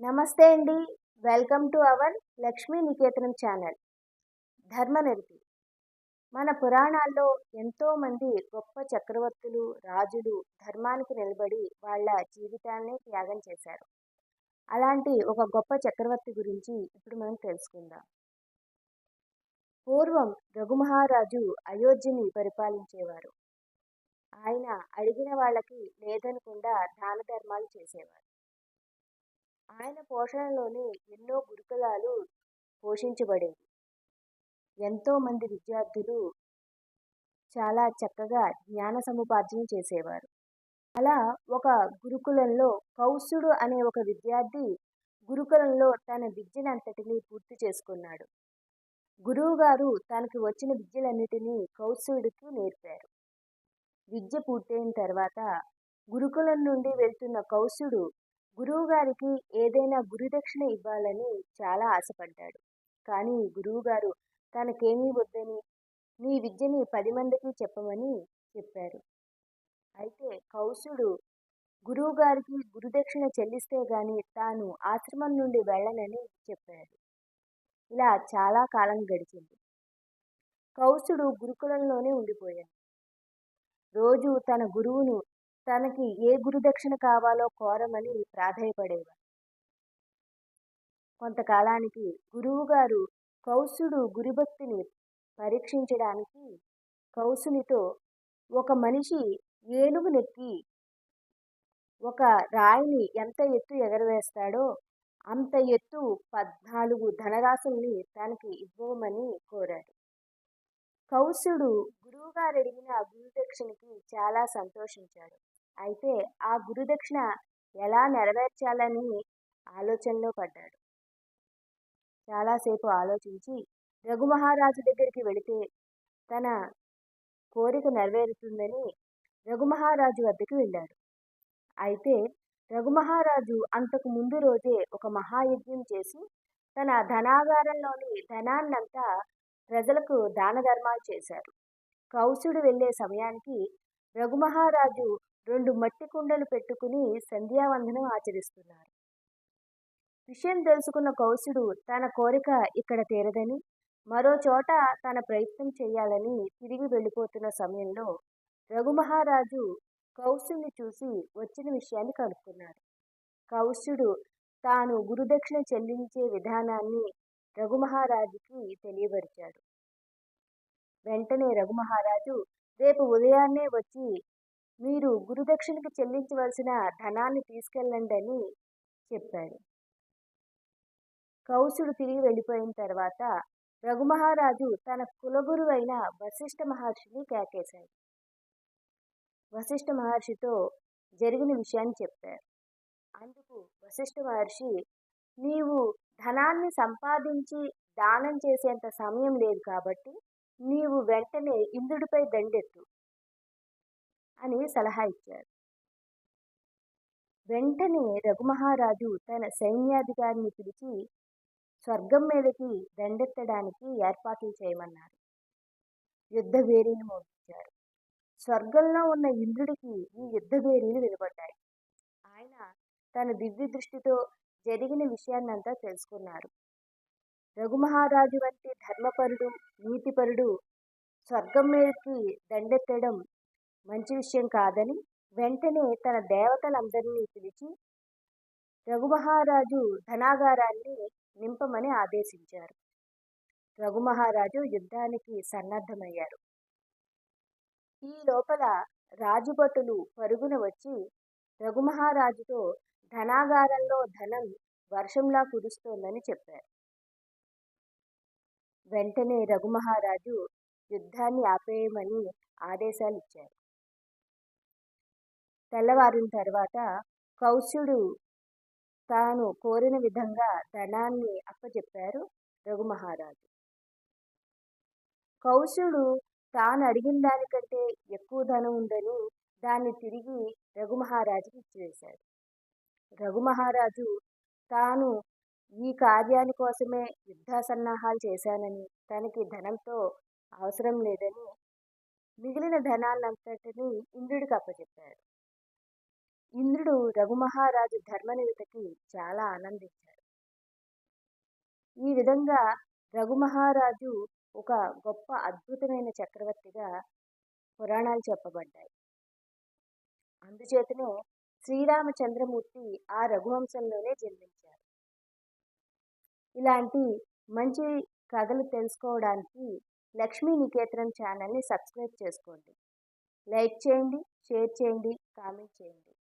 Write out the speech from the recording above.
నమస్తే అండి. Welcome to our Lakshmi Niketanam channel. ధర్మనిరతి మన పురాణాల్లో ఎంతోమంది గొప్ప చక్రవర్తులు రాజులు ధర్మానికి నిలబడి వాళ్ళ జీవితాన్ని త్యాగం చేశారు. అలాంటి ఒక గొప్ప చక్రవర్తి గురించి ఇప్పుడు మనం తెలుసుకుందాం. పూర్వం రఘుమహారాజు అయోధ్యని పరిపాలించేవారు. ఆయన అడిగిన వాళ్ళకి లేదనకుండా దాన ధర్మాలు చేసేవారు. ఆయన పోషణలోనే ఎన్నో గురుకులాలు పోషించబడేవి. ఎంతో మంది విద్యార్థులు చాలా చక్కగా జ్ఞాన సముపార్జన చేసేవారు. అలా ఒక గురుకులంలో కౌసుడు అనే ఒక విద్యార్థి గురుకులంలో తన విద్యనంతటినీ పూర్తి చేసుకున్నాడు. గురువుగారు తనకు వచ్చిన విద్యలన్నిటినీ కౌసుడికి నేర్పారు. విద్య పూర్తయిన తర్వాత గురుకులం నుండి వెళ్తున్న కౌసుడు గురువుగారికి ఏదైనా గురుదక్షిణ ఇవ్వాలని చాలా ఆశపడ్డాడు. కానీ గురువుగారు తనకేమీ వద్దని నీ విద్యని పది మందికి చెప్పమని చెప్పారు. అయితే కౌసుడు గురువుగారికి గురుదక్షిణ చెల్లిస్తే గాని తాను ఆశ్రమం నుండి వెళ్ళనని చెప్పాడు. ఇలా చాలా కాలం గడిచింది. కౌసుడు గురుకులంలోనే ఉండిపోయాడు. రోజు తన గురువును తనకి ఏ గురుదక్షిణ కావాలో కోరమని ప్రాధాయపడేవారు కొంతకాలానికి గురువుగారు కౌసుడు గురుభక్తిని పరీక్షించడానికి కౌసునితో ఒక మనిషి ఏనుగు నెక్కి ఒక రాయిని ఎంత ఎత్తు ఎగరవేస్తాడో అంత ఎత్తు పద్నాలుగు ధనరాశుల్ని తనకి ఇవ్వమని కోరాడు. కౌసుడు గురువుగారు అడిగిన గురుదక్షిణకి చాలా సంతోషించాడు. అయితే ఆ గురుదక్షిణ ఎలా నెరవేర్చాలని ఆలోచనలో పడ్డాడు. చాలాసేపు ఆలోచించి రఘుమహారాజు దగ్గరికి వెళితే తన కోరిక నెరవేరుతుందని రఘుమహారాజు వద్దకు వెళ్ళాడు. అయితే రఘుమహారాజు అంతకు ముందు రోజే ఒక మహాయజ్ఞం చేసి తన ధనాగారంలోని ధనాన్నంతా ప్రజలకు దాన ధర్మాలు చేశారు. కౌసుడు వెళ్ళే సమయానికి రఘుమహారాజు రెండు మట్టి కుండలు పెట్టుకుని సంధ్యావందనం ఆచరిస్తున్నారు. విషయం తెలుసుకున్న కౌసుడు తన కోరిక ఇక్కడ తీరదని మరో చోట తన ప్రయత్నం చేయాలని తిరిగి వెళ్ళిపోతున్న సమయంలో రఘుమహారాజు కౌశుడిని చూసి వచ్చిన విషయాన్ని కనుక్కున్నాడు. కౌసుడు తాను గురుదక్షిణ చెల్లించే విధానాన్ని రఘుమహారాజుకి తెలియపరిచాడు. వెంటనే రఘుమహారాజు రేపు ఉదయాన్నే వచ్చి మీరు గురుదక్షిణకి చెల్లించవలసిన ధనాన్ని తీసుకెళ్ళండి అని చెప్పాడు. కౌసుడు తిరిగి వెళ్ళిపోయిన తర్వాత రఘుమహారాజు తన కులగురు అయిన వశిష్ఠ మహర్షిని కేకేశాడు. వశిష్ఠ మహర్షితో జరిగిన విషయాన్ని చెప్పారు. అందుకు వశిష్ఠ మహర్షి నీవు ధనాన్ని సంపాదించి దానం చేసేంత సమయం లేదు కాబట్టి నీవు వెంటనే ఇంద్రుడిపై దండెత్తు. అని సలహా ఇచ్చారు. వెంటనే రఘుమహారాజు తన సైన్యాధికారిని పిలిచి స్వర్గం మీదకి దండెత్తడానికి ఏర్పాట్లు చేయమన్నారు. యుద్ధ వేరీని మోగించారు. స్వర్గంలో ఉన్న ఇంద్రుడికి ఈ యుద్ధ వేరీలు వినపడ్డాయి. ఆయన తన దివ్య దృష్టితో జరిగిన విషయాన్నంతా తెలుసుకున్నారు. రఘుమహారాజు వంటి ధర్మపరుడు నీతిపరుడు స్వర్గం మీదకి దండెత్తడం మంచి విషయం కాదని వెంటనే తన దేవతలందరినీ పిలిచి రఘుమహారాజు ధనాగారాన్ని నింపమని ఆదేశించారు. రఘుమహారాజు యుద్ధానికి సన్నద్ధమయ్యారు. ఈ లోపల రాజుభటులు పరుగున వచ్చి రఘుమహారాజుతో ధనాగారంలో ధనం వర్షంలా కురుస్తోందని చెప్పారు. వెంటనే రఘుమహారాజు యుద్ధాన్ని ఆపేయమని ఆదేశాలు ఇచ్చారు. తెల్లవారిన తర్వాత కౌశుడు తాను కోరిన విధంగా ధనాన్ని అప్పచెప్పారు రఘుమహారాజు. కౌశుడు తాను అడిగిన దానికంటే ఎక్కువ ధనం ఉందని దాన్ని తిరిగి రఘుమహారాజుకి ఇచ్చివేశాడు రఘుమహారాజు తాను ఈ కార్యాని కోసమే యుద్ధ సన్నాహాలు చేశానని తనకి ధనంతో అవసరం లేదని మిగిలిన ధనాన్నంతటినీ ఇంద్రుడికి అప్పచెప్పాడు ఇంద్రుడు రఘుమహారాజు ధర్మనిరతకి చాలా ఆనందించాడు. ఈ విధంగా రఘుమహారాజు ఒక గొప్ప అద్భుతమైన చక్రవర్తిగా పురాణాలు చెప్పబడ్డాయి. అందుచేతనే శ్రీరామచంద్రమూర్తి ఆ రఘువంశంలోనే జన్మించారు. ఇలాంటి మంచి కథలు తెలుసుకోవడానికి లక్ష్మీ నికేతనం ఛానల్ని సబ్స్క్రైబ్ చేసుకోండి. లైక్ చేయండి షేర్ చేయండి కామెంట్ చేయండి.